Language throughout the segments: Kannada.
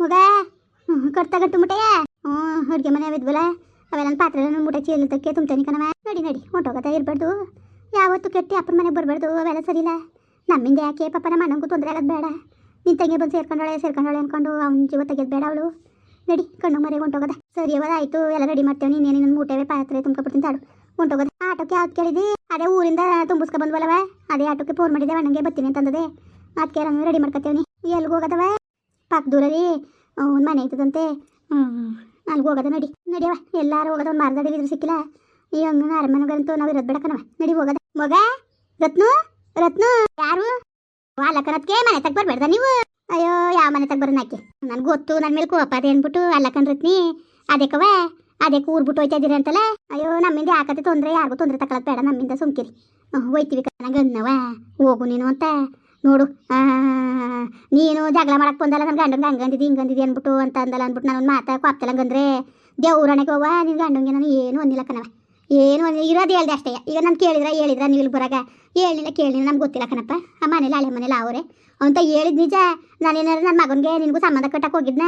ಮಗ ಕಟ್ತ ಗಟ್ಟು ಮುಟ್ಟೆಯ ಹ್ಞೂ ಅಡುಗೆ ಮನೆ ಅವಿದ್ವಲ್ಲ? ಅವೆಲ್ಲ ಪಾತ್ರೆ ಮುಟ್ಟೆ ಚೀಲದಕ್ಕೆ ತುಂಬ್ತಾನೆ ಕಣವ ನಡಿ ನಡಿ, ಹೊಂಟೋಗತ್ತ ಇರಬಾರ್ದು. ಯಾವತ್ತು ಕೆಟ್ಟಿ ಅಪ್ಪನ ಮನೆಗೆ ಬರಬಾರ್ದು, ಅವೆಲ್ಲ ಸರಿಲ್ಲ ನಮ್ಮಿಂದ ಯಾಕೆ ಪಾಪ ನಮ್ಮ ತೊಂದರೆ ಆಗೋದು ಬೇಡ. ನಿನ್ನ ಬಂದು ಸೇರ್ಕೊಂಡಾಳೆ ಸೇರ್ಕೊಂಡಾಳೆ ಅನ್ಕೊಂಡು ಅವ್ನ ಜೀವ ತೆಗೆದು ಬೇಡ ಅವಳು. ನಡಿ, ಕಣ್ಣು ಮರೆಗೆ ಹೊಂಟೋಗದ. ಸರಿ ಅವದ ಆಯ್ತು, ಎಲ್ಲ ರೆಡಿ ಮಾಡ್ತೇವೆ. ನೀನೇನು ನನ್ನ ಮೂಟೆವೆ ಪಾತ್ರೆ ತುಂಬ್ಕೊಬಿಡ್ತೀನಿ ತಾಡು ಹೊಂಟೋಗದ. ಆಟೋಕ್ಕೆ ಯಾವ್ದು ಕೇಳಿದಿ? ಅದೇ ಊರಿಂದ ತುಂಬಿಸ್ಕೊ ಬಂದ್ವಲ್ಲವ ಅದೇ ಆಟೋಕ್ಕೆ ಫೋನ್ ಮಾಡಿದೆ, ಅಣ್ಣಂಗೆ ಬರ್ತೀನಿ ಅಂತಂದದೆ. ಅದಕ್ಕೆ ನಾನು ರೆಡಿ ನೀ. ಎಲ್ಲಿಗೆ ಹೋಗದವ ಪಕ್ಕ ದೂರಲ್ಲಿ ಒಂದು ಮನೆ ಐತದಂತೆ. ಅಲ್ಲಿಗೆ ಹೋಗದ ನಡಿ ನಡಿಯವ ಎಲ್ಲಾರು ಹೋಗೋದ ಒಂದು ಮಾರ್ಗಡಿ ಇದ್ರು ಸಿಕ್ಕಿಲ್ಲ. ಈ ಹಂಗ ಅರಮನೆಗಂತೂ ನಾವು ಇರೋದು ಬೇಡಕನವ ನಡಿ ಹೋಗದ. ಮಗ ರತ್ನು ರತ್ನು. ಯಾರು? ಅಲ್ಲಕನತ್ಗೆ ಮನೆ ತಗ ಬರ್ಬೇಡ್ದ ನೀವು? ಅಯ್ಯೋ ಯಾವ ಮನೆ ತಗ ಬರೋಣ ಆಕೆ ನನ್ಗೆ ಗೊತ್ತು ನನ್ನ ಮೇಲೆ ಕೋಪ ಅದೇ ಅಂದ್ಬಿಟ್ಟು ಅಲ್ಲಕನ್ ರತ್ನಿ. ಅದಕ್ಕವ ಅದಕ್ಕೆ ಊರ್ ಬಿಟ್ಟು ಹೋಯ್ತಾ ಇದೀರಿ ಅಂತಲ್ಲ? ಅಯ್ಯೋ ನಮ್ಮಿಂದ ಯಾಕತ್ತೆ ತೊಂದರೆ ಯಾರಿಗೂ ತೊಂದರೆ ತಗೊಳಕ್ ಬೇಡ ನಮ್ಮಿಂದ ಸುಮ್ಕಿರಿ. ಹೋಯ್ತೀವಿ ನಂಗೆ ಅನ್ನವ? ಹೋಗು ನೀನು ಅಂತ. ನೋಡು. ನೀನು ಜಗಳ ಮಾಡಕ್ಕೆ ಬಂದಲ್ಲ ನನ್ನ ಗಂಡನ ಹಂಗಂದಿದ್ದು ಹಿಂಗಂದಿದ್ದು ಅಂದ್ಬಿಟ್ಟು ಅಂತ ಅಂದಲ್ಲ ಅಂದ್ಬಿಟ್ಟು ನಾನು ಮಾತಾ ಕಾಪ್ತಲ್ಲ ಹಂಗಂದ್ರೆ ದೇವ್ರಣೆಗೆ ಹೋಗ ನಿನ್ನ ಗಂಡಂಗೆ ನಾನು ಏನು ಅನ್ನಿಲ್ಲ ಕಣವ ಏನು ಇರೋದು ಹೇಳ್ದೆ ಅಷ್ಟೇ. ಈಗ ನಾನು ಕೇಳಿದ್ರೆ, ಹೇಳಿದ್ರೆ ನೀವು ಇಲ್ಲಿ ಬರಾಗ? ಹೇಳಿಲ್ಲ, ಕೇಳಿಲ್ಲ, ನಮ್ಗೆ ಗೊತ್ತಿಲ್ಲ ಕಣಪ್ಪ. ಆ ಮನೇಲಿ, ಹಳೆ ಮನೇಲಿ ಅವರೇ. ಅಂತ ಹೇಳಿದ್ ನಿಜ. ನಾನೇನಾದ್ರು ನನ್ನ ಮಗನಿಗೆ ನಿನಗೂ ಸಂಬಂಧ ಕಟ್ಟಕ್ಕೆ ಹೋಗಿದ್ನ?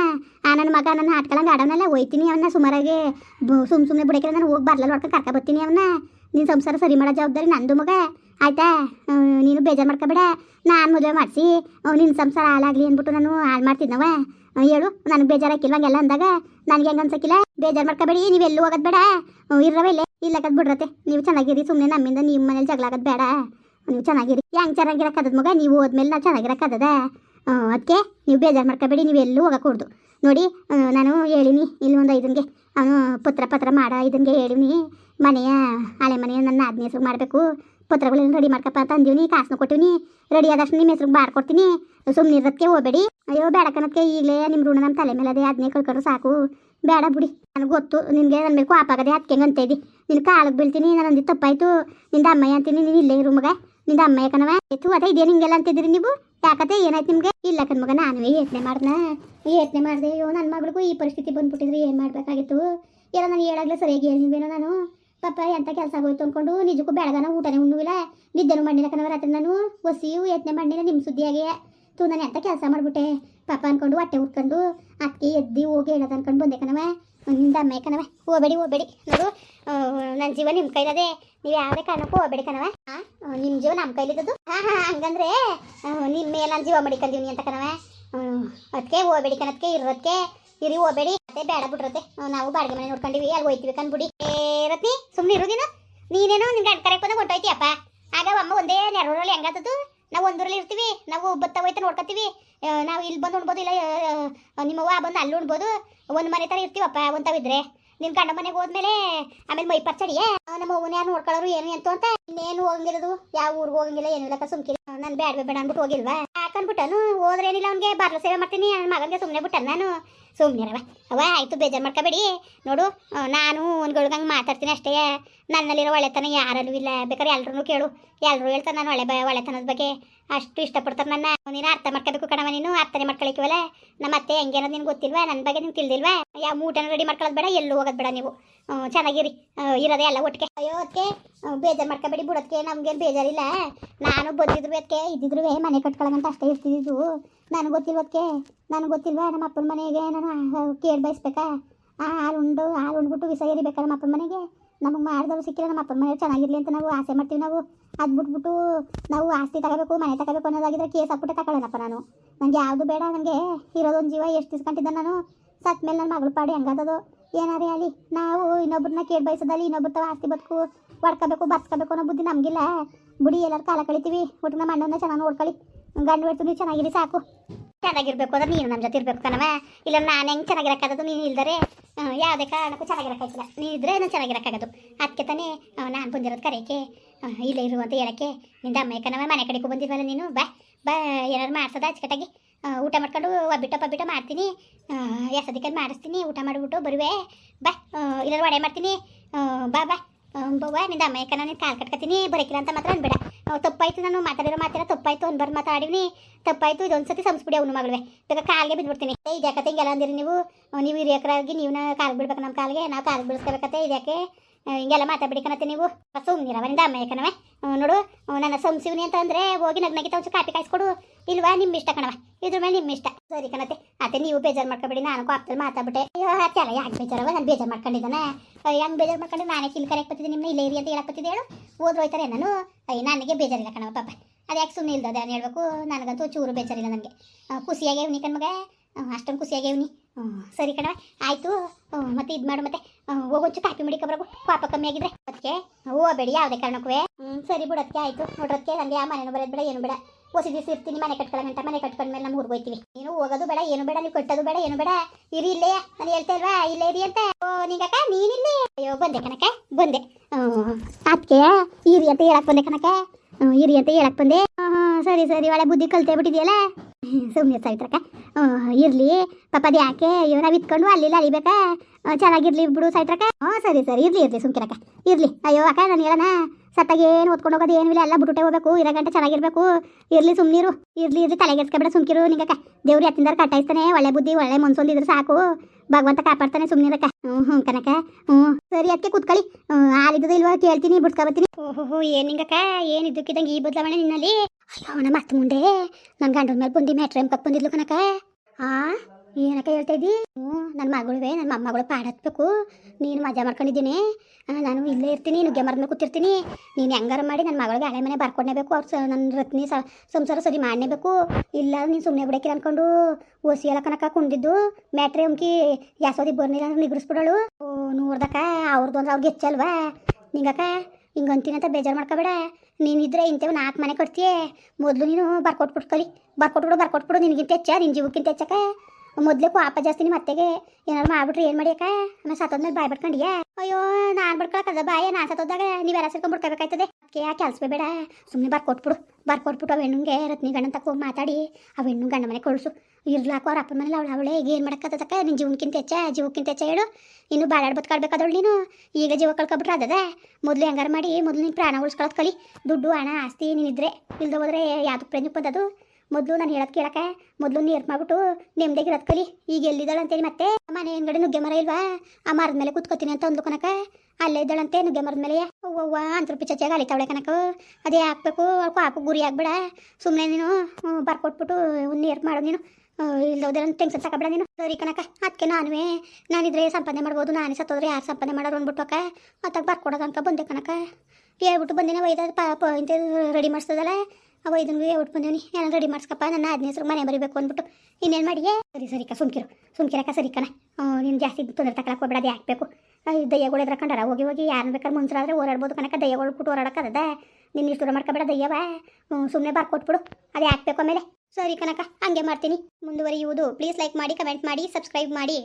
ಆ ನನ್ನ ಮಗ ನನ್ನ ಆಟ್ಕಳಂಗೆ ಆಡೋನಲ್ಲ ಹೋಯ್ತೀನಿ ಅವನ್ನ ಸುಮಾರಾಗಿ. ಸುಮ್ ಸುಮ್ಮನೆ ಬಿಡಕ್ಕೆ ನಾನು ಹೋಗಿ ಬರ್ಲಲ್ಲಿ ಹೊಡ್ಕೊಂಡು ಕರ್ಕ ಬರ್ತೀನಿ ಅವನ್ನ ನಿನ್ನ ಸಂಸಾರ ಸರಿ ಮಾಡೋ ಜವಾಬ್ದಾರಿ ನಂದು ಮಗ. ಆಯ್ತಾ? ನೀನು ಬೇಜಾರು ಮಾಡ್ಕೋಬೇಡ. ನಾನು ಮದುವೆ ಮಾಡಿಸಿ. ನಿನ್ನ ಸಂಸಾರ ಹಾಳಾಗ್ಲಿ ಅಂದ್ಬಿಟ್ಟು ನಾನು ಹಾಳು ಮಾಡ್ತಿದ್ನವ. ಹೇಳು, ನನಗೆ ಬೇಜಾರಾಕಿಲ್ವ ಹಂಗೆಲ್ಲ ಅಂದಾಗ? ನನಗೆ ಹೆಂಗೆ ಅನ್ಸಕ್ಕಿಲ್ಲ? ಬೇಜಾರು ಮಾಡ್ಕೋಬೇಡಿ, ನೀವು ಎಲ್ಲೂ ಹೋಗೋದು ಬೇಡ. ಇರ್ರವ ಇಲ್ಲೇ. ಇಲ್ಲಕದ್ ಬಿಡ್ರತೆ ನೀವು ಚೆನ್ನಾಗಿರಿ ಸುಮ್ಮನೆ ನಮ್ಮಿಂದ ನಿಮ್ಮ ಮನೇಲಿ ಜಗಳ ಆಗೋದು ಬೇಡ. ನೀವು ಚೆನ್ನಾಗಿರಿ. ಹೆಂಗೆ ಚೆನ್ನಾಗಿರಕ್ಕದ ಮಗ? ನೀವು ಹೋದ್ಮೇಲೆ ನಾವು ಚೆನ್ನಾಗಿರಕ್ಕದ ಅದಕ್ಕೆ ನೀವು ಬೇಜಾರು ಮಾಡ್ಕೋಬೇಡಿ, ನೀವು ಎಲ್ಲೂ ಹೋಗக்கூಡ್ದು ನೋಡಿ ನಾನು ಹೇಳಿನಿ ಒಂದು ಐದನ್ಗೆ. ಅವನು ಪತ್ರ ಪತ್ರ ಮಾಡ ಇದನ್ಗೆ ಹೇಳಿನಿ. ಮನೆಯ, ಹಳೆ ಮನೆಯ ನನ್ನ ಆಜ್ಞೆ ಮಾಡಬೇಕು. ಪತ್ರಗಳನ್ನ ರೆಡಿ ಮಾಡ್ಕಪ್ಪ ಅಂತ ನೀ ಕಾಸನ್ನು ನೀ. ರೆಡಿ ಆದಷ್ಟು ನಿಮ್ಮ ಹೆಸ್ರಿಗೆ ಮಾಡ್ಕೊಡ್ತೀನಿ ಸುಮ್ಮನೆ ಇರೋದಕ್ಕೆ ಹೋಗಬೇಡಿ. ಅಯ್ಯೋ, ಬೇಡ ಕಣಕ್ಕೆ ಈಗಲೇ ನಿಮ್ಮ ಋಣ ನಮ್ಮ ತಲೆ ಮೇಲೆ ಅದೇ ಅದನ್ನೇ ಕಳ್ಕೊಂಡ್ರೆ ಸಾಕು. ಬೇಡ ಬಿಡಿ. ನನಗೆ ಗೊತ್ತು, ನಿನಗೆ ನನ್ನ ಕೋಪ ಆಗದೆ ಅದಕ್ಕೆ ಅಂತ ಇದ್ದಿ ನಿನ್ನ ಕಾಲಿಗೆ ಬೀಳ್ತೀನಿ ನಾನು ಅಂದಿದ್ದು ತಪ್ಪಾಯ್ತು. ನಿಂದ ಅಮ್ಮಯ್ಯ ಅಂತೀನಿ, ನೀನು ಇಲ್ಲೇ ಇರು ಮಗ. ನಿಂದ ಅಮ್ಮಯ್ಯ ಕಣವ ಇತ್ತು ಅದೇ ಇದೇ ನಿಂಗೆಲ್ಲ ಅಂತಿದ್ರಿ ನೀವು? ಯಾಕತ್ತೆ, ಏನಾಯ್ತು ನಿಮಗೆ? ಇಲ್ಲ ಕಣ್ ಮಗ ನಾನು ಯೋಚನೆ ಮಾಡ್ದೆ ಯೋಚನೆ ಮಾಡಿದೆ, ಅಯ್ಯೋ ನನ್ನ ಮಗಳಿಗೂ ಈ ಪರಿಸ್ಥಿತಿ ಬಂದ್ಬಿಟ್ಟಿದ್ರೆ ಏನು ಮಾಡಬೇಕಾಗಿತ್ತು? ಎಲ್ಲ ನಾನು ಹೇಳಾಗಲೇ ಸರಿಯಾಗಿ ಹೇಳಿದ್ವೇನೋ ನಾನು? ಪಾಪ ಎಂತ ಕೆಲಸ ಆಗೋಯ್ತು ಅನ್ಕೊಂಡು ನಿಜಕ್ಕೂ ಬೆಳಗನ ಊಟನೇ ಉಣ್ಣುವಿಲ್ಲ. ನಿದ್ದೆನೂ ಮಣ್ಣಿನ ಕಣವ ರಾತ್ರಿ ನಾನು. ಒಸಿಯು ಯೋಚನೆ ಮಣ್ಣಿನ ನಿಮ್ಮ ಸುದ್ದಿಯಾಗೆ. ತು ನಾನು ಎಂತ ಕೆಲಸ ಮಾಡಿಬಿಟ್ಟೆ. ಪಾಪ ಅನ್ಕೊಂಡು ಹೊಟ್ಟೆ ಉಟ್ಕೊಂಡು ಅಕ್ಕಿ ಎದ್ದು ಹೋಗಿ ಹೇಳೋದು ಅನ್ಕೊಂಡು ಬಂದೆ ಕಣವ ಅಮ್ಮ ಕಣವ ಹೋಗಬೇಡಿ ಹೋಗಬೇಡಿ. ನೋಡು ನನ್ನ ಜೀವ ನಿಮ್ಮ ಕೈಲದೆ. ನೀವು ಯಾವುದೇ ಕಾರಣಕ್ಕೂ ಹೋಗಬೇಡಿ ಕಣವ ನಿಮ್ಮ ಜೀವ ನಮ್ಮ ಕೈಲಿದ್ದದು. ಹಾಂ ಹಾಂ ಹಂಗಂದ್ರೆ ನಿಮ್ಮ ಮೇಲೆ ನಾನು ಜೀವ ಮಡಿಕಂದೀನಿ ಅಂತ ಕಣವ ಅದಕ್ಕೆ ಹೋಗಬೇಡಿ ಕಣಕ್ಕೆ ಇರೋದಕ್ಕೆ ಇರಿ, ಹೋಗಬೇಡಿ. ಮತ್ತೆ ಬೇಡ ಬಿಟ್ಟಿರುತ್ತೆ ನಾವು ಬಾಡಿಗೆ ಮನೆ ನೋಡ್ಕೊಂಡಿವಿ ಅಲ್ಲಿ ಹೋಯ್ತಿವಿ ಕಂದ್ಬಿಡಿ ಏ, ರತ್ನಿ ಸುಮ್ಮನೆ ಇರೋದಿನ ನೀನೇನೋ ನಿನ್ ಗಂಡ ಕರೆಕ್ಟ್ ಬಂದಾಗ ಹೊಂಟೋಯ್ತಿಯಪ್ಪ. ಆಗ ಅಮ್ಮ ಒಂದೇ ನೆರಳಲ್ಲಿ ಹೆಂಗಾತದ್ದು ನಾವು ಒಂದೂರಲ್ಲಿ ಇರ್ತೀವಿ, ನಾವು ಬತ್ತ ಹೋಯ್ತಾ ನೋಡ್ಕೊತೀವಿ. ನಾವು ಇಲ್ಲಿ ಬಂದು ಉಣ್ಬೋದು, ಇಲ್ಲ ನಿಮ್ಮವ್ವ ನಿಮ್ಮ ಬಂದು ಅಲ್ಲಿ ಉಣ್ಬೋದು. ಒಂದು ಮನೆ ಥರ ಇರ್ತೀವಪ್ಪ ಒಂಥವಿದ್ರೆ ನಿನ್ ಗಂಡ ಮನೆಗೆ ಹೋದ್ಮೇಲೆ ಆಮೇಲೆ ಮೈ ಪಚ್ಚಡಿಯೇ ನಮ್ಮ ಅವ್ವನ ಯಾರು ನೋಡ್ಕೊಳ್ಳೋರು ಏನು ಅಂತ ಅಂತ ಇನ್ನೇನು ಹೋಗಂಗಿರೋದು? ಯಾವ ಊರಿಗೆ ಹೋಗಂಗಿಲ್ಲ ಏನು ಇಲ್ಲ ಸುಮ್ಕಿಲ್ಲ ನಾನು ಬೇಡ ಬೇಡ ಅನ್ಬಿಟ್ಟು ಹೋಗಿಲ್ವಾ? ಯಾಕನ್ಬಿಟ್ಟನು ಹೋದ್ರೆ ಏನಿಲ್ಲ ಅವ್ನಿಗೆ. ಬಾರ್ಲ ಸೇವೆ ಮಾಡ್ತೀನಿ. ನನ್ನ ಮಗನಿಗೆ ಸುಮ್ಮನೆ ಬಿಟ್ಟ ನಾನು. ಸುಮ್ಮನೆ ರವ ಅವ ಆಯ್ತು, ಬೇಜಾರು ಮಾಡ್ಕೋಬೇಡಿ. ನೋಡು ನಾನು ಒಂದ್ಗಳ್ಗಂಗೆ ಮಾತಾಡ್ತೀನಿ ಅಷ್ಟೇ. ನನ್ನಲ್ಲಿರೋ ಒಳ್ಳೆತನ ಯಾರಲ್ಲೂ ಇಲ್ಲ. ಬೇಕಾದ್ರೆ ಎಲ್ಲರೂ ಕೇಳು. ಎಲ್ಲರೂ ಹೇಳ್ತಾರೆ ನಾನು ಒಳ್ಳೆ ಬ, ಒಳ್ಳೆತನದ ಬಗ್ಗೆ. ಅಷ್ಟು ಇಷ್ಟಪಡ್ತಾರೆ ನನ್ನ. ನೀನು ಅರ್ಥ ಮಾಡ್ಕೋಬೇಕು ಕಣವ ನೀನು, ಅರ್ಥನೇ ಮಾಡ್ಕೊಳಿಕ್ವಲ್ಲ ನಮ್ಮ ಅತ್ತೆ ಹೆಂಗೆ ಅನ್ನೋದು ನಿನ್ಗೆ ಗೊತ್ತಿಲ್ವಾ? ನನ್ನ ಬಗ್ಗೆ ನಿಮ್ಗೆ ತಿಳಿದಿಲ್ವಾ? ಯಾವ ಮೂಟನ ರೆಡಿ ಮಾಡ್ಕೊಳ್ಳೋದು ಬೇಡ, ಎಲ್ಲೂ ಹೋಗೋದು ಬೇಡ ನೀವು. ಚೆನ್ನಾಗಿರಿ. ಇರೋದೇ ಎಲ್ಲ ಒಟ್ಟಿಗೆ. ಅಯ್ಯೋ ಅದಕ್ಕೆ ಬೇಜಾರು ಮಾಡ್ಕೋಬೇಡಿ ಬಿಡೋದಕ್ಕೆ ನಮ್ಗೇನು ಬೇಜಾರಿಲ್ಲ. ನಾನು ಬಂದಿದ್ರು ಅದಕ್ಕೆ ಇದ್ದಿದ್ರು ಮನೆ ಕಟ್ಕೊಳ್ಳೋಂತ ಅಷ್ಟೇ ಇರ್ತಿದ್ದು ನನಗೆ ಗೊತ್ತಿಲ್ವದಕ್ಕೆ ನನಗೆ ಗೊತ್ತಿಲ್ವಾ? ನಮ್ಮ ಅಪ್ಪನ ಮನೆಗೆ ನಾನು ಕೇಳಿ ಬಯಸ್ಬೇಕಾ? ಆ ಹಾಲು ಉಂಡು ಹಾಲು ಉಂಡ್ಬಿಟ್ಟು ವಿಷ ಎರಿಬೇಕಾ ನಮ್ಮ ಅಪ್ಪನ ಮನೆಗೆ? ನಮಗೆ ಮಾಡಿದವ್ರು ಸಿಕ್ಕಿಲ್ಲ ನಮ್ಮ ಅಪ್ಪನ ಮನೆ ಚೆನ್ನಾಗಿರಲಿ ಅಂತ ನಾವು ಆಸೆ ಮಾಡ್ತೀವಿ. ನಾವು ಅದು ಬಿಟ್ಬಿಟ್ಟು ನಾವು ಆಸ್ತಿ ತಗೋಬೇಕು, ಮನೆ ತಗೋಬೇಕು ಅನ್ನೋದಾಗಿದ್ರೆ ಕೇಸ್ ಹಾಕ್ಬಿಟ್ಟೆ ತಗೊಳ್ಳೋಣಪ್ಪ ನಾನು. ನನಗೆ ಯಾವುದು ಬೇಡ ನನಗೆ ಇರೋದೊಂದು ಜೀವ ಎಷ್ಟು ಇಸ್ಕೊಂಡಿದ್ದ ನಾನು. ಸತ್ ಮೇಲೆ ನನ್ನ ಮಗಳು ಪಾಡಿ ಹೆಂಗದದು. ಏನಾರೇ ಅಲ್ಲಿ, ನಾವು ಇನ್ನೊಬ್ರನ್ನ ಕೇಳಿ ಬಯಸೋದಲ್ಲಿ ಇನ್ನೊಬ್ರ ತವ ಆಸ್ತಿ ಬದುಕು ಹೊಡ್ಕೋಬೇಕು ಬರ್ಸ್ಕೋಬೇಕು ಅನ್ನೋ ಬುದ್ಧಿ ನಮಗಿಲ್ಲ. ಬುಡಿ ಎಲ್ಲರೂ ಕಾಲ ಕಳಿತೀವಿ ಒಟ್ಟು ನಮ್ಮ ಚೆನ್ನಾಗಿ ನೋಡ್ಕೊಳ್ಳಿ. ಗಂಡು ಬಿಡ್ತು ನೀವು ಚೆನ್ನಾಗಿರಿ, ಸಾಕು. ಚೆನ್ನಾಗಿರ್ಬೇಕು ಅಂದ್ರೆ ನೀನು ನಮ್ಮ ಜೊತೆ ಇರಬೇಕು ಕಣವ ಇಲ್ಲ ನಾನು ಹೆಂಗೆ ಚೆನ್ನಾಗಿರಕ್ಕಾಗದು? ನೀನು ಇಲ್ದರೆ ಯಾವುದೇ ಕಾರಣಕ್ಕೂ ಚೆನ್ನಾಗಿರೋಕ್ಕಾಗಿಲ್ಲ ನೀನು ಇದ್ದರೆ ನಾನು ಚೆನ್ನಾಗಿರಕ್ಕಾಗೋದು. ಅದಕ್ಕೆ ತಾನೇ ನಾನು ಬಂದಿರೋದು ಕರೆಯಕ್ಕೆ ಇಲ್ಲೇ ಇರು ಅಂತ ಹೇಳಕ್ಕೆ ನಿಂದ ಅಮ್ಮ ಕಣವ ಮನೆ ಕಡೆಗೂ ಬಂದಿದ್ವಲ್ಲ ನೀನು? ಬಾ ಬಾ, ಏನಾದ್ರು ಮಾಡ್ಸೋದ ಅಚ್ಚುಕಟ್ಟಾಗಿ? ಊಟ ಮಾಡ್ಕೊಂಡು ಒಬ್ಬಿಟ್ಟ ಪಬ್ಬಿಟ್ಟು ಮಾಡ್ತೀನಿ. ಎಸದಿಕ್ಕಲ್ಲಿ ಮಾಡಿಸ್ತೀನಿ. ಊಟ ಮಾಡಿಬಿಟ್ಟು ಬರುವೆ. ಬಾ ಇಲ್ಲಾರು ವಡೆ ಮಾಡ್ತೀನಿ. ಬಾ ಬಾ. ಬಾ ನಿಂದ ಅಮ್ಮ ಕಣ ನೀನು ಕಾಲು ಕಟ್ಕೊತೀನಿ. ಬರೋಕಿಲ್ಲ ಅಂತ ಮಾತ್ರ ಅನ್ಬೇಡ. ತಪ್ಪಾಯ್ತು ನಾನು ಮಾತಾಡಿರೋ ಮಾತಾಡ ತಪ್ಪಾಯ್ತು ಅನ್ಬಾರ್ದು ಮಾತಾಡಿವ್ನಿ. ತಪ್ಪಾಯ್ತು ಇದೊಂದ್ಸತಿ ಸಂಸ್ಬಿಡಿ ಅವನು ಮಗಳೇ ಬೇಕಾ ಕಾಲಿಗೆ ಬಿದ್ಬಿಡ್ತೀನಿ. ಇದ್ಯಾಕತ್ತೆ ಹಿಂಗೆಲ್ಲ ಅಂದಿರಿ ನೀವು? ನೀವು ಹಿರಿಯಕರಾಗಿ ನೀವು ಕಾಲಿಗೆ ಬಿಡ್ಬೇಕು ನಮ್ಮ ಕಾಲಿಗೆ, ನಾವು ಕಾಲಿಗೆ ಬಿಡಿಸ್ಕೋಬೇಕತ್ತೆ ಇದ್ಯಾಕೆ? ಹಿಂಗೆಲ್ಲ ಮಾತಾಡ್ಬಿಡಿ ನೀವು. ಸುಮ್ಮನಿರವರಿಂದ ಅಮ್ಮ ಕಣವೆ. ನೋಡು ನನ್ನ ಸಂಸಿವ್ನಿ ಅಂತ ಅಂದರೆ ಹೋಗಿ ನಗ್ ನಗಿತ ಒಂಚೂರು ಕಾಪಿ ಕಾಯಿಸ್ಕೊಡು. ಇಲ್ವಾ ನಿಮ್ಮ ಇಷ್ಟ ಕಣವ. ಇದ್ರ ಮೇಲೆ ನಿಮ್ಮ ಇಷ್ಟ. ಸರಿ ಕಣತ್ತೆ. ಅತ್ತೆ, ನೀವು ಬೇಜಾರು ಮಾಡ್ಕೊಬೇಡಿ, ನಾನು ಕಾಪ್ತಲ್ಲಿ ಮಾತಾಡ್ಬಿಟ್ಟೆ. ಅಯ್ಯೋ ಅಲ್ಲ, ಯಾಕೆ ಬೇಜಾರವ ನಾನು ಬೇಜಾರು ಮಾಡ್ಕೊಂಡಿದ್ದಾನೆ. ಹೆಂಗೆ ಬೇಜಾರು ಮಾಡ್ಕೊಂಡು ನಾನೇ ಕಿಲ್ ಕರೆಕ್ಟ್ ನಿಮ್ಮ ನಿಮ್ಮನ್ನ ಇಲ್ಲೇ ಇರಿ ಅಂತ ಹೇಳಕ್ಕೆ ಬರ್ತಿದ್ದೆ ಹೇಳು. ಹೋದ್ರು ಹೋಯ್ತಾರೆ ನಾನು ನನಗೆ ಬೇಜಾರಿಲ್ಲ ಕಣವ ಪಾಪ. ಅದು ಯಾಕೆ ಸುಮ್ಮನೆ ಇಲ್ದದೆ ನಾನು ಹೇಳ್ಬೇಕು, ನನಗಂತೂ ಚೂರು ಬೇಜಾರಿಲ್ಲ ನನಗೆ. ಖುಷಿಯಾಗೆ ಇವ್ನಿ ಕಣ್ಮಗ. ಅಷ್ಟೊಂದು ಖುಷಿಯಾಗೇವ್ನಿ ಸರಿ ಕಣವ ಆಯಿತು. ಮತ್ತೆ ಇದು ಮಾಡು ಮತ್ತೆ. ಹೋಗೊಂಚು ಕಾಪಿ ಮಾಡಿ ಕಬ್ರಗು ಪಾಪ ಕಮ್ಮಿ ಆಗಿದ್ರೆ. ಅದಕ್ಕೆ ಹೋಗಬೇಡಿ ಯಾವುದೇ ಕಾರಣಕ್ಕೂ ಹ್ಞೂ ಸರಿ ಬಿಡೋದಕ್ಕೆ ಆಯಿತು. ನೋಡ್ರದಕ್ಕೆ ನನಗೆ ಆ ಮನೆನೂ ಬರೋದು ಬೇಡ, ಏನು ಬೇಡ. ಹೊಸ ದಿವಸ ಇರ್ತೀನಿ ಮನೆ ಕಟ್ಕೊಳ್ಳೋ ಮನೆ ಕಟ್ಕೊಂಡ್ಮೇಲೆ ನಮ್ಮ ಊರಿಗೆ ಹೋಗ್ತೀವಿ ನೀನು ಹೋಗೋದು ಬೇಡ, ಏನು ಬೇಡ ನೀವು ಕಟ್ಟೋದು ಬೇಡ, ಏನು ಬೇಡ. ಇರಿ ಇಲ್ಲೇ, ನಾನು ಹೇಳ್ತಾ ಇಲ್ವಾ? ಇಲ್ಲೇ ಇರಿ ಅಂತ. ಓ, ನೀಗಕ್ಕ, ನೀನಿಲ್ಲಿ. ಅಯ್ಯೋ, ಬಂದೆ ಕನಕ ಬಂದೆ. ಅದಕ್ಕೆ ಇರಿ ಅಂತ ಹೇಳಕ್ ಬಂದೆ ಕನಕ ಇರಿ ಅಂತ ಹೇಳಕ್ ಬಂದೆ. ಸರಿ ಸರಿ, ಒಳ್ಳೆ ಬುದ್ಧಿ ಕಲ್ತೇ ಬಿಟ್ಟಿದೆಯಲ್ಲ? ಸುಮ್ಮನೆ ಸಾವಿತ್ರಕ್ಕ. ಇರ್ಲಿ ಪಾಪ ಯಾಕೆ ಇವ್ರ ನಾವು ಇತ್ಕೊಂಡು ಅಲ್ಲಿ ಇಲ್ಲಿ ಅಲಿಬೇಕಾ ಚೆನ್ನಾಗಿರ್ಲಿ ಬಿಡು ಸಾಯ್ತ್ರಕ್ಕ ಹ್ಞೂ ಸರಿ ಸರಿ, ಇರ್ಲಿ ಇರ್ಲಿ, ಸುಮ್ಕಿರಕ್ಕ. ಇರ್ಲಿ, ಅಯ್ಯೋ, ಅಕ್ಕ, ನಾನು ಹೇಳೋಣ. ಸತ್ತಾಗ ಏನು ಓದ್ಕೊಂಡು ಹೋಗೋದು ಏನು ಇಲ್ಲ, ಎಲ್ಲ ಬಿಟ್ಟುಟ್ಟೆ ಹೋಗ್ಬೇಕು, ಇರೋ ಗಂಟೆ ಚೆನ್ನಾಗಿರ್ಬೇಕು. ಇರ್ಲಿ, ಸುಮ್ನಿರು. ಇರ್ಲಿ ಇರ್ಲಿ ತಲೆಗೆಡ್ಸ್ಕೊಬೇಡ ಸುಮ್ಕಿರು ನಿಂಗಕ್ಕ. ದೇವ್ರು ಎತ್ತಿಂದಾರ ಕಟ್ಟಾಯಿಸ್ತಾನೆ, ಒಳ್ಳೆ ಬುದ್ಧಿ, ಒಳ್ಳೆ ಮನ್ಸೊಂದಿದ್ರೆ ಸಾಕು. ಭಗವಂತ ಕಾಪಾಡ್ತಾನೆ ಸುಮ್ಮನಿರಕ್ಕ ಹ್ಞೂ ಹ್ಞೂ, ಕನಕ. ಹ್ಞೂ, ಸರಿ, ಅದಕ್ಕೆ ಕೂತ್ಕೊಳ್ಳಿ. ಹಾಲಿದ್ದು ಇಲ್ವಾ ಕೇಳ್ತೀನಿ ಬಿಡ್ಸ್ಕೊಬತ್ತೀನಿ ಓಹೋ ಏನು ನಿಂಗಕ್ಕ? ಏನು ಇದ್ದಕ್ಕಿದ್ದಂಗೆ ಈ ಬದಲಾವಣೆ ನಿನ್ನಲ್ಲಿ? ಅಯ್ಯೋ ನಮ್ಮ ಮತ್ತೆ ಮುಂದೆ ನನ್ನ ಗಂಡನ ಮೇಲೆ ಬಂದಿ ಮ್ಯಾಟ್ರ್ ಕಕ್ ಬಂದಿದ್ಲು ಕನಕ ಆ, ಏನಕ್ಕ ಹೇಳ್ತಾ ಇದ್ದಿ? ಹ್ಞೂ ನನ್ನ ಮಗಳುವೆ ನನ್ನ ಮೊಮ್ಮಗಳು ಪಾಡತ್ಬೇಕು. ನೀನು ಮಜಾ ಮಾಡ್ಕೊಂಡಿದ್ದೀನಿ. ನಾನು ಇಲ್ಲೇ ಇರ್ತೀನಿ, ನುಗ್ಗೆ ಮರದ ಮೇಲೆ ಕೂತಿರ್ತೀನಿ. ನೀನು ಹೆಂಗಾರ ಮಾಡಿ ನನ್ನ ಮಗಳಿಗೆ ಹಳೆ ಮನೆ ಬರ್ಕೊಂಡೇಬೇಕು ಅವ್ರು ನನ್ನ ರತ್ನಿ ಸಂಸಾರ ಸರಿ ಮಾಡಲೇಬೇಕು. ಇಲ್ಲ, ನೀನು ಸುಮ್ಮನೆ ಬಿಡಕ್ಕೆ ಅನ್ಕೊಂಡು ಓಸಿ ಎಲ್ಲ ಕನಕ ಕುಂದಿದ್ದು. ಮ್ಯಾಟ್ರಿ ಅಮ್ಕಿ ಯಾಸೋದಿ ಬರ್ನಿಲ್ಲ ಅಂದ್ರೆ ನಿಗ್ರಿಸ್ಬಿಡೋಳು. ಓ ನೋಡ್ದಕ್ಕ ಅವ್ರದ್ದು ಅಂದ್ರೆ ಅವ್ರಿಗೆ ಹೆಚ್ಚಲ್ವಾ ನಿಂಗಕ್ಕ ಅಂತ ಬೇಜಾರು ಮಾಡ್ಕೋಬೇಡ. ನೀನಿದ್ರೆ ಇಂಥವು ನಾಲ್ಕು ಮನೆ ಕೊಡ್ತೀಯೇ? ಮೊದಲು ನೀನು ಬರ್ಕೊಟ್ ಕಲಿ ಬರ್ಕೊಟ್ಬಿಡು ಬರ್ಕೊಟ್ಬಿಡು ನಿನಗಿಂತ ಹೆಚ್ಚ ನಿನ್ನ ಜೀವಕ್ಕಿಂತ ಹೆಚ್ಚಕ್ಕ ಮೊದಲೇ ಪಾಪ ಜಾಸ್ತಿ ಮತ್ತೆಗೆ ಏನಾರು ಮಾಡ್ಬಿಟ್ರೆ ಏನು ಮಾಡಿಯಕ್ಕ ಆಮೇಲೆ ಸತ್ತೋದ್ಮೇಲೆ ಬಾಯ್ ಬಿಡ್ಕೊಂಡಿಯಾ? ಅಯ್ಯೋ, ನಾನು ಬಿಡ್ಕೊಳಕ್ಕದ ಬಾಯ, ನಾನು ಸತ್ತೋದಾಗ ನೀವೆಲ್ಲ ಸೇರ್ಕೊಂಡು ಬಿಡ್ಕೋಬೇಕಾಯ್ತದೆ? ಅದಕ್ಕೆ ಆ ಕೆಲಸ ಬೇಡ. ಸುಮ್ಮನೆ ಬರ್ಕೊಟ್ಬಿಡು ಬರ್ಕೊಟ್ಬಿಟ್ಟು ಅವ ಹೆಣ್ಣುಗೆ ರತ್ನಿ ಗಂಡನ ತಕೊ ಮಾತಾಡಿ. ಅವ ಹೆಣ್ಣು ಗಂಡ ಮನೆ ಕಳಿಸು. ಇರ್ಲಾಕ ಅವ್ರ ಅಪ್ಪನ ಮನೇಲಿ ಅವಳು ಅವಳೇ, ಈಗ ಏನು ಮಾಡಕ್ಕತ್ತದಕ್ಕ ನಿನ್ನ ಜೀವನಕ್ಕಿಂತ ಹೆಚ್ಚ, ಜೀವಕ್ಕಿಂತ ಹೆಚ್ಚ ಹೇಳು. ಇನ್ನು ಬಾಡಾಡ್ ಬದುಕಾಡ್ಬೇಕಾದವಳು ನೀನು. ಈಗ ಜೀವ ಕಳ್ಕೊಬಿಟ್ರೆ ಅದದ. ಮೊದಲು ಹೆಂಗಾರ ಮಾಡಿ, ಮೊದಲು ನೀನು ಪ್ರಾಣ ಉಳಿಸ್ಕೊಳ್ಳೋದು ಕಲಿ. ದುಡ್ಡು, ಹಣ, ಆಸ್ತಿ ನೀನಿದ್ರೆ ಇಲ್ದ ಹೋದ್ರೆ ಯಾವ್ದಕ್ಕೆ ಪ್ರಯೋಜನಕ್ಕೆ ಬಂದದು? ಮೊದಲು ನಾನು ಹೇಳೋದು ಕೇಳಕ್ಕೆ. ಮೊದಲು ನೀರು ಮಾಡ್ಬಿಟ್ಟು ನೆಮ್ಮದಿಗಿರೋದು ಕಲಿ. ಈಗ ಎಲ್ಲಿದ್ದಾಳೆ ಅಂತೇಳಿ ಮತ್ತೆ? ಮನೆ ಹೆಂಗಡೆ ನುಗ್ಗೆ ಮರ ಇಲ್ವಾ? ಆ ಮರದ ಮೇಲೆ ಕೂತ್ಕೋತೀನಿ ಅಂತ ಅಂದ್ಲು ಕನಕ. ಅಲ್ಲೇ ಇದ್ದಾಳಂತೆ ನುಗ್ಗೆ ಮರದ ಮೇಲೆ. ಅವ್ವ ಅಂತ ಪಿಚ್ಚಚ್ಚಾಗ ಅಲಿತಾವಳೆ ಕನಕ. ಅದೇ ಹಾಕ್ಬೇಕು ಅವ್ಕು ಹಾಕು ಗುರಿ ಆಗ್ಬೇಡ. ಸುಮ್ಮನೆ ನೀನು ಬರ್ಕೊಟ್ಬಿಟ್ಟು ನೀರು ಮಾಡು ನೀನು. ಇಲ್ಲೋದ್ರೆ ಟೆನ್ಶನ್ ಸಾಕಬೇಡ ನೀನು. ಸರಿ ಕಣಕ ಅದಕ್ಕೆ ನಾನುವೇ. ನಾನಿದ್ರೆ ಸಂಪಾದನೆ ಮಾಡ್ಬೋದು, ನಾನೇ ಸತ್ತೋದ್ರೆ ಯಾರು ಸಂಪಾದನೆ ಮಾಡೋರು ಅಂದ್ಬಿಟ್ಟಕ್ಕ ಮತ್ತಾಗ ಅಂತ ಬಂದೆ ಕಣಕ ಹೇಳ್ಬಿಟ್ಟು ಬಂದಿನ ಒಯ್ದ ಇಂತ ರೆಡಿ ಮಾಡಿಸ್ತದಲ್ಲ ಅವ ಇದನ್ನು ಹೇಳ್ಬಿಟ್ಟು ಬಂದೇನಿ, ಏನಾದ್ರು ರೆಡಿ ಮಾಡಿಸ್ಕಪ್ಪ, ನನ್ನ ಹದಿನೈದು ಹೆಸರು ಮನೆ ಬರಿಬೇಕು ಅಂದ್ಬಿಟ್ಟು. ಇನ್ನೇನು ಮಾಡಿಯೇ ಸರಿ ಸರಿ ಕ ಸುಮ್ಕಿರು. ಸುಮ್ಕಿರಕ್ಕ ಸರಿ ಕಣ. ನೀನು ಜಾಸ್ತಿ ತೊಂದರೆ ತಗೊಳಕ್ಕೆ ಹೋಗ್ಬೇಡ, ಅದು ಹಾಕ್ಬೇಕು. ದಯ್ಯಗಳು ಎದ್ರ ಕಂಡಾರ, ಹೋಗಿ ಹೋಗಿ ಯಾರನ್ನ ಬೇಕಾದ್ರೆ ಮುಂಚರಾದ್ರೆ ಓಡಾಡ್ಬೋದು ಕನಕ ದಯ್ಯಗಳು ಬಿಟ್ಟು ಓಡಾಡಕ್ಕದ ನಿನ್ನ ಇಷ್ಟು ಮಾಡ್ಕೊಬೇಡ ದಯ್ಯವ ಸುಮ್ಮನೆ ಬರ್ಕೊಟ್ಬಿಡು, ಅದೇ ಹಾಕ್ಬೇಕು ಆಮೇಲೆ. ಸರಿ ಕನಕ ಹಂಗೆ ಮಾಡ್ತೀನಿ. ಮುಂದುವರಿಯುವುದು. ಪ್ಲೀಸ್ ಲೈಕ್ ಮಾಡಿ ಕಮೆಂಟ್ ಮಾಡಿ ಸಬ್ಸ್ಕ್ರೈಬ್ ಮಾಡಿ.